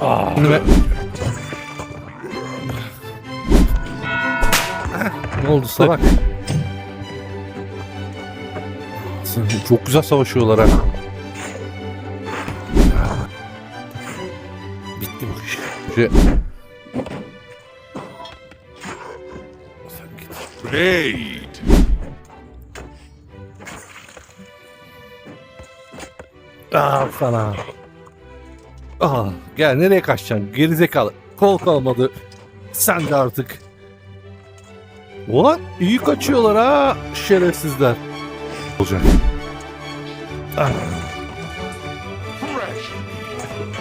Aa, ne oldu salak? Çok güzel savaşıyorlar ha. Bitti bu iş. Şey... Raid. Aa sana. Aa, gel nereye kaçacaksın? Gerizekalı. Kol kalmadı. Sen de artık. Ulan iyi kaçıyorlar ha şerefsizler. Olacak. Ah,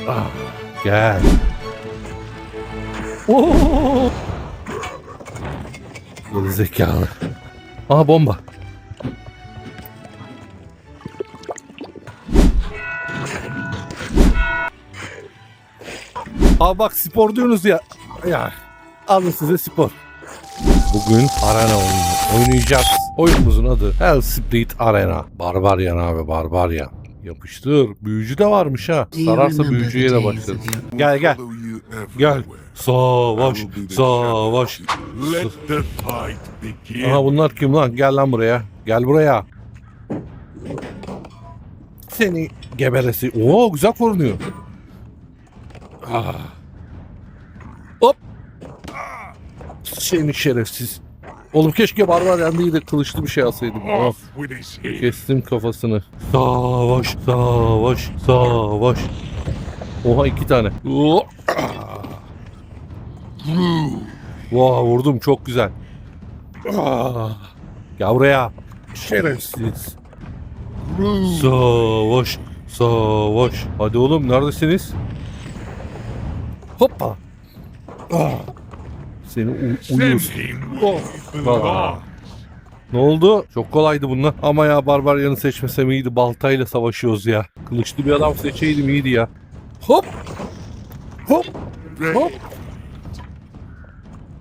ah, gel. Oo! Gerizekalı. Aha bomba. Abi bak spor diyorsunuz ya. Ya alın size spor. Bugün arena oyunu oynayacağız. Oyunumuzun adı Hell Split Arena. Barbarian abi Barbarian. Yapıştır. Büyücü de varmış ha. Sararsa büyücüye de başlarız. Gel gel. Gel. Savaş. Savaş. Let the fight begin. Aha bunlar kim lan? Gel lan buraya. Gel buraya. Seni geberesi. Oo güzel korunuyor. Ah. Seni şerefsiz. Oğlum keşke barbar değil de kılıçlı bir şey alsaydım. Head. kestim kafasını. Savaş, savaş, savaş. Oha iki tane. Vaa vurdum çok güzel. Gel buraya. Şerefsiz. Savaş. Savaş. Hadi oğlum neredesiniz? Hoppa. Ah. Seni u- him Oh. Ne oldu? Çok kolaydı bunlar. Ama ya Barbaryan'ı seçmesem iyiydi. Baltayla savaşıyoruz ya. Kılıçlı bir adam seçeydim iyiydi ya. Hop. Hop. Hop.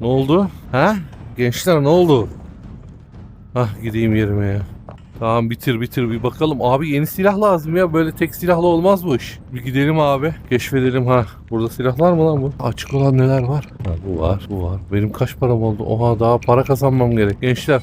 Ne oldu? Ha? Gençler ne oldu? Hah gideyim yerime ya. Tamam bitir bitir bir bakalım. Abi yeni silah lazım ya. Böyle tek silahla olmaz bu iş. Bir gidelim abi. Keşfedelim ha. Burada silahlar mı lan bu? Açık olan neler var? Ha, bu var bu var. Benim kaç param oldu? Oha daha para kazanmam gerek. Gençler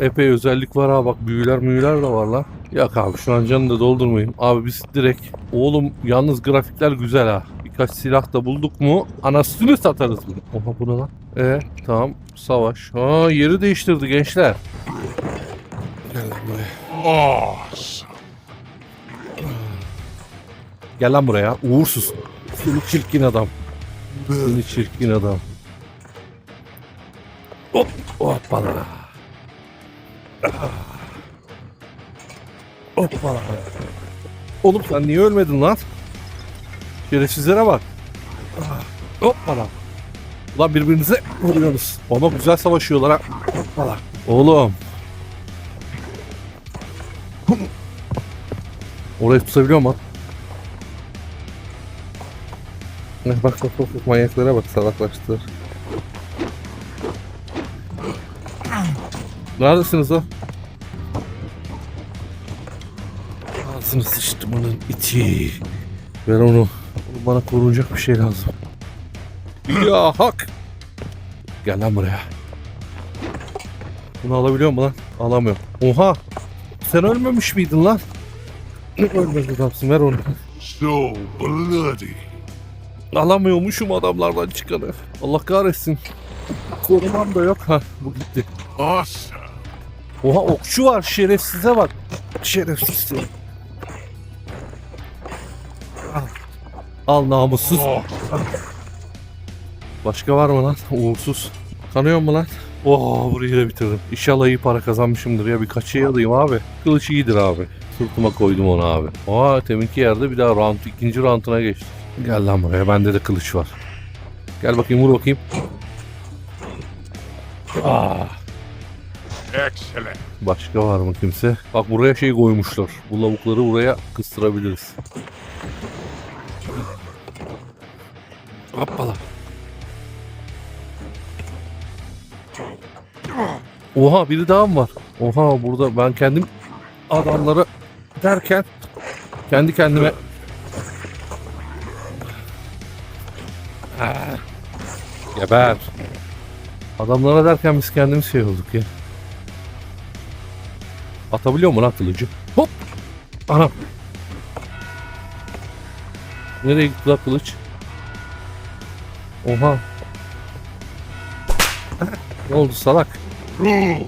epey özellik var ha bak büyüler müyüler de var lan. Yok abi şu an canını da doldurmayayım. Abi biz direkt oğlum yalnız grafikler güzel ha. Birkaç silah da bulduk mu anasını satarız bunu. Oha bu ne lan? E tamam savaş. Ha yeri değiştirdi gençler. Gel lan buraya. Awesome. Gel lan buraya. Uğursuz. Seni çirkin adam. Seni çirkin adam. Hop. Hoppala. Hoppala. Oğlum sen niye ölmedin lan? Şerefsizlere bak. Hoppala. Ulan birbirinize vuruyorsunuz. Ama güzel savaşıyorlar ha. Hoppala. Oğlum. Orayı tutabiliyor mu? Ne bak bak bak, bak manyaklara bak salaklaştı. Neredesiniz o? Ağzını sıçtım onun iti. Ver onu. Oğlum Bana korunacak bir şey lazım. Ya hak. Gel lan buraya. Bunu alabiliyor mu lan? Alamıyorum. Oha. Sen ölmemiş miydin lan? Ölmez adamsın ver onu. So bloody. Alamıyormuşum adamlardan çıkanı. Allah kahretsin. Korumam da yok. Ha bu gitti. Awesome. Oha okçu var şerefsize bak. Şerefsiz. Al. Al namussuz. Awesome. Başka var mı lan? Uğursuz. Kanıyor mu lan? Oo burayı da bitirdim. İnşallah iyi para kazanmışımdır ya. Birkaç şey alayım abi. Kılıç iyidir abi. Sırtıma koydum onu abi. Aa teminki yerde bir daha round, ikinci rounduna geçti. Gel lan buraya. Bende de kılıç var. Gel bakayım vur bakayım. Aa, Excellent. başka var mı kimse? Bak buraya şey koymuşlar. Bu lavukları buraya kıstırabiliriz. Hoppala. Oha biri daha mı var? Oha burada ben kendim adamları derken kendi kendime Ah. Geber. Adamlara derken biz kendimiz şey olduk ya. Atabiliyor mu lan kılıcı? Hop! Anam. Nereye gitti lan kılıç? Oha. ne oldu salak? Heh,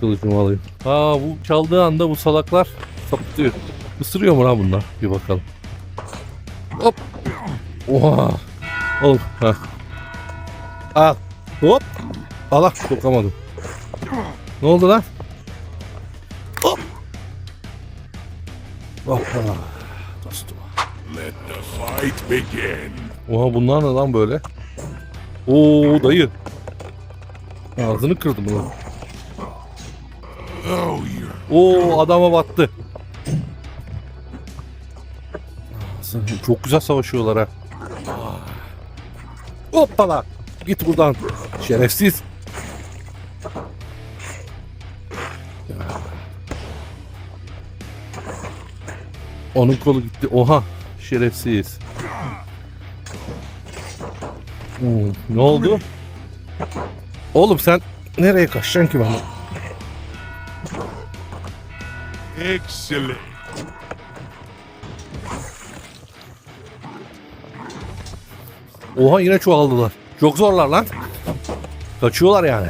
Kılıcımı alayım. Aa bu çaldığı anda bu salaklar sapıtıyor. Isırıyor mu lan bunlar? Bir bakalım. Hop. Oha. Oğlum. Ha. Al. Hop. Allah sokamadım. Ne oldu lan? Hop. Hoppa. Dostum. Let the fight begin. Oha bunlar ne lan böyle? Oo dayı. Ağzını kırdım lan. Oo adama battı. Çok güzel savaşıyorlar ha. Hoppala. Git buradan. Şerefsiz. Onun kolu gitti. Oha. Şerefsiz. Hmm, ne oldu? Oğlum sen nereye kaçacaksın ki bana? excellent. Oha yine çoğaldılar. Çok zorlar lan. Kaçıyorlar yani.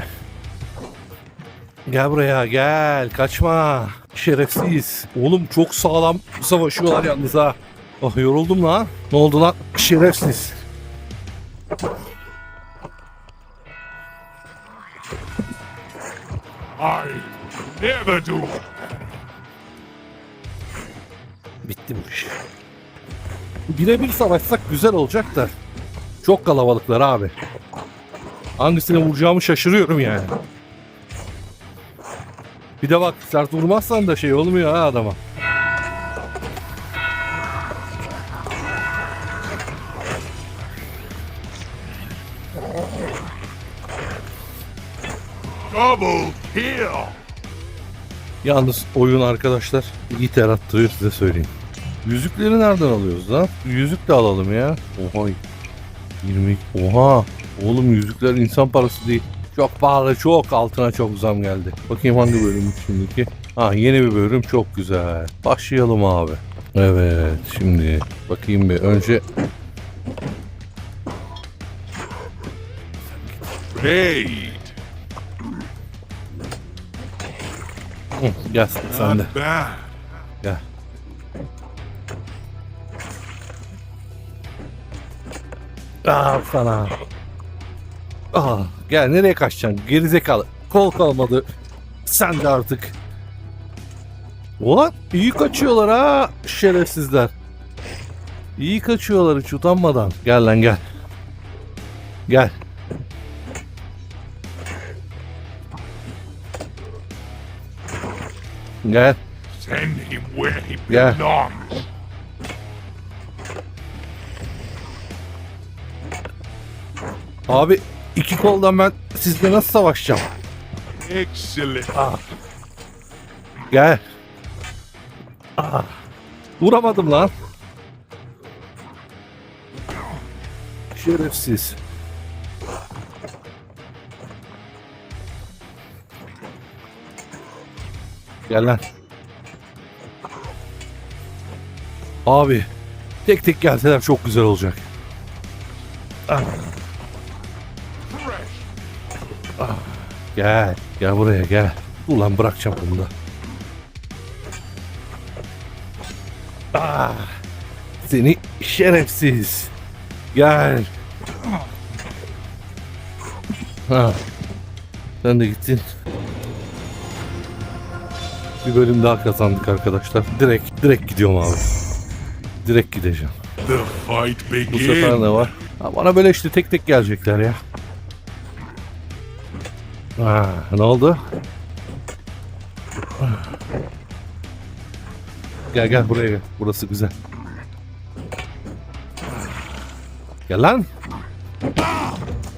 Gel buraya gel kaçma. Şerefsiz. Oğlum çok sağlam savaşıyorlar yalnız ha. Oh yoruldum lan. Ne oldu lan? Şerefsiz. I never do. Bitti bu iş. Birebir savaşsak güzel olacak da. Çok kalabalıklar abi. Hangisine vuracağımı şaşırıyorum yani. Bir de bak sert vurmazsan da şey olmuyor ha adama. Yalnız oyun arkadaşlar iyi ter attırıyor size söyleyeyim. Yüzükleri nereden alıyoruz lan? Yüzük de alalım ya. Oha. 20. Oha. Oğlum yüzükler insan parası değil. Çok pahalı çok altına çok zam geldi. Bakayım hangi bölüm şimdiki. Ha yeni bir bölüm çok güzel. Başlayalım abi. Evet şimdi bakayım bir önce Raid. Hı, gel sen de. Gel. Ah sana. Ah, gel nereye kaçacaksın? Gerizekalı. Kol kalmadı. Sen de artık. Ulan iyi kaçıyorlar ha şerefsizler. İyi kaçıyorlar hiç utanmadan. Gel lan gel. Gel. Gel. Send him where he Yeah. belongs. Abi iki koldan ben sizle nasıl savaşacağım? Excellent. Gel. Ah. Vuramadım lan. Şerefsiz. Gel lan. Abi tek tek gelseler çok güzel olacak. Ah. Fresh. Gel. Gel buraya gel. Ulan bırakacağım bunu da. Ah, seni şerefsiz. Gel. Ha. Sen de gittin. Bir bölüm daha kazandık arkadaşlar. Direkt direkt gidiyorum abi. Direkt gideceğim. Bu sefer ne var? Ha, bana böyle işte tek tek gelecekler ya. Ha, ne oldu? Gel gel buraya gel. Burası güzel. Gel lan.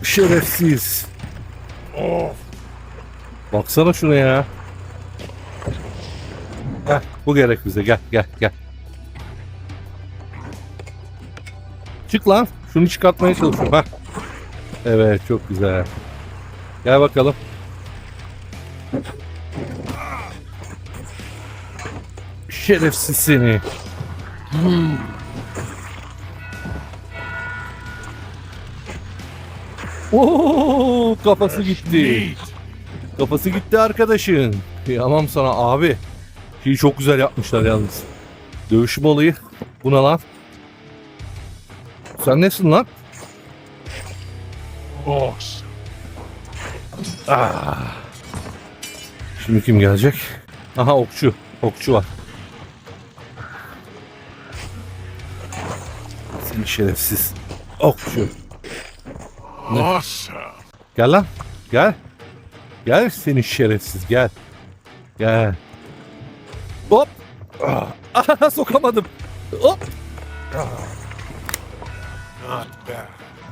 Şerefsiz. Baksana şuna ya. Bu gerek bize. Gel gel gel. Çık lan. Şunu çıkartmaya çalışıyorum. Ha. Evet çok güzel. Gel bakalım. Şerefsiz seni. Oo, kafası gitti. Kafası gitti arkadaşın. Kıyamam sana abi. Şeyi çok güzel yapmışlar yalnız. Dövüşüm olayı. Bu ne lan? Sen nesin lan? Awesome. Şimdi kim gelecek? Aha okçu. Okçu var. Seni şerefsiz. Okçu. Awesome. Gel lan. Gel. Gel seni şerefsiz gel. Gel. Hop. Ah, sokamadım. Hop.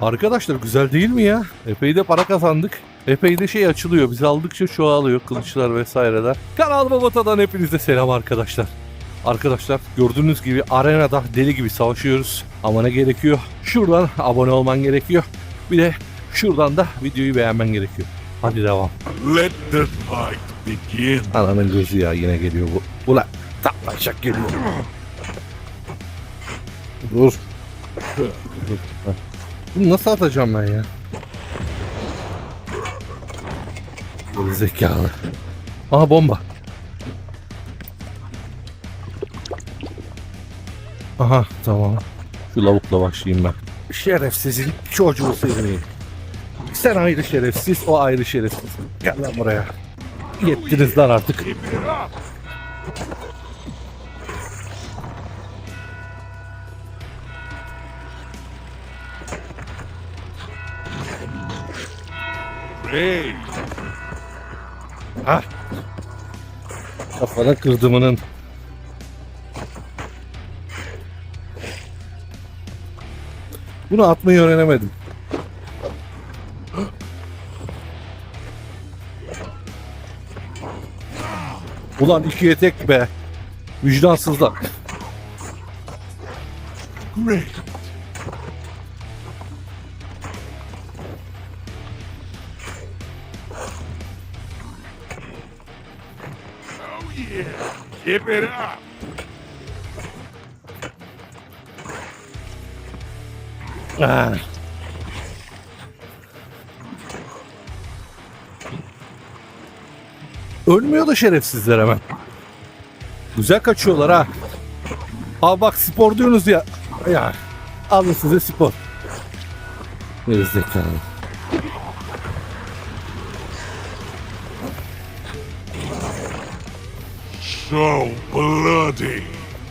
Arkadaşlar güzel değil mi ya? Epey de para kazandık. Epey de şey açılıyor. Biz aldıkça çoğalıyor kılıçlar vesaireler. Kanalıma Vata'dan hepinize selam arkadaşlar. Arkadaşlar gördüğünüz gibi arenada deli gibi savaşıyoruz. Ama ne gerekiyor? Şuradan abone olman gerekiyor. Bir de şuradan da videoyu beğenmen gerekiyor. Hadi devam. Let the fight begin. Ananın gözü ya yine geliyor bu. Ulan taplaşak geliyor. Dur. Bunu nasıl atacağım ben ya? Zekalı. Aha bomba. Aha tamam. Şu lavukla başlayayım ben. Şerefsizin çocuğu seni. Sen ayrı şerefsiz, o ayrı şerefsiz. Gel lan buraya. Yettiniz lan artık. Hey, Ha. Kafana kırdımının. Bunu atmayı öğrenemedim. Ulan ikiye tek be. Vicdansızlar. keep it up. Ah. Ölmüyor da şerefsizler hemen. Güzel kaçıyorlar ha. Aa bak spor diyorsunuz ya. Ya alın size spor. Gerizekalı. So bloody.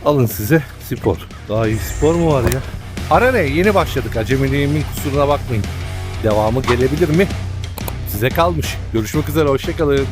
Alın size spor. Daha iyi spor mu var ya? Arena'ya yeni başladık. Acemiliğimin kusuruna bakmayın. Devamı gelebilir mi? Size kalmış. Görüşmek üzere. Hoşçakalın.